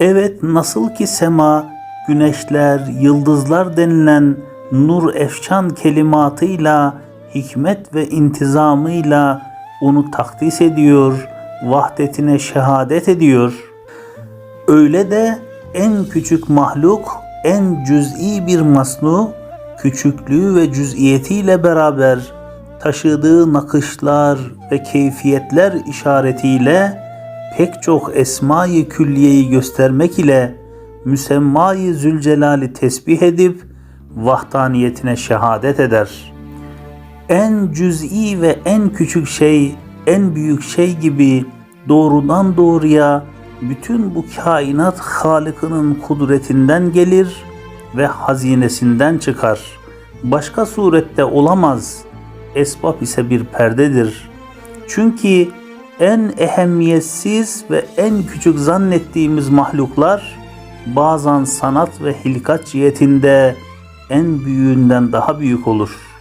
Evet nasıl ki sema, güneşler, yıldızlar denilen nur efşan kelimatıyla, hikmet ve intizamıyla onu takdis ediyor, vahdetine şehadet ediyor. Öyle de en küçük mahluk, en cüz'i bir masnu, küçüklüğü ve cüz'iyetiyle beraber taşıdığı nakışlar ve keyfiyetler işaretiyle pek çok esma-i külliyeyi göstermek ile müsemma-i Zülcelal'i tesbih edip vahdaniyetine şehadet eder. En cüz'i ve en küçük şey, en büyük şey gibi doğrudan doğruya bütün bu kainat Halık'ının kudretinden gelir ve hazinesinden çıkar. Başka surette olamaz. Esbab ise bir perdedir. Çünkü en ehemmiyetsiz ve en küçük zannettiğimiz mahluklar bazen sanat ve hilkat cihetinde en büyüğünden daha büyük olur.''